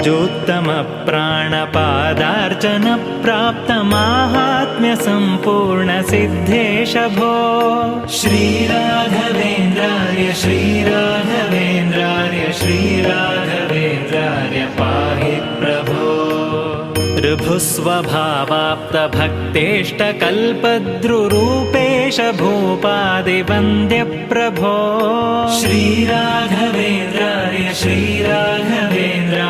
ऋजोत्तमप्राणपादार्चनप्राप्तमाहात्म्यसम्पूर्णसिद्धेश भो श्रीराघवेन्द्राय श्रीराघवेन्द्राय श्रीराघवेन्द्राय पाहि प्रभो। ऋभुस्वभावाप्तभक्तेष्टकल्पद्रुरूपेश भूपादिवन्द्यप्रभो। श्रीराघवेन्द्राय श्रीराघवेन्द्राय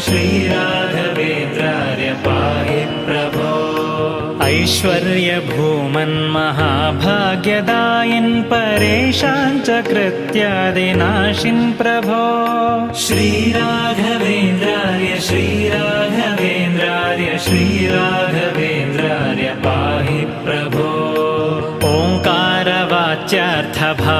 श्रीराघवेन्द्राय पाहि प्रभो। ऐश्वर्यभूमन्महाभाग्यदायिन् परेशान् च कृत्यादिनाशिन् प्रभो। श्रीराघवेन्द्राय श्रीराघवेन्द्राय श्रीराघवेन्द्राय पाहि प्रभो। ओङ्कारवाच्यार्थभावेन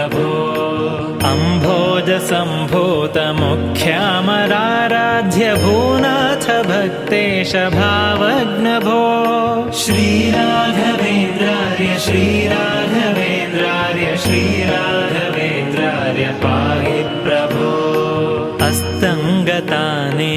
अम्भोजसम्भूतमुख्यामराराध्य भूनाथ भक्तेश भावग्नभो। श्रीराघवेन्द्राय श्रीराघवेन्द्राय श्रीराघवेन्द्राय पाहि प्रभो। अस्तङ्गतानेकमायादिवादीश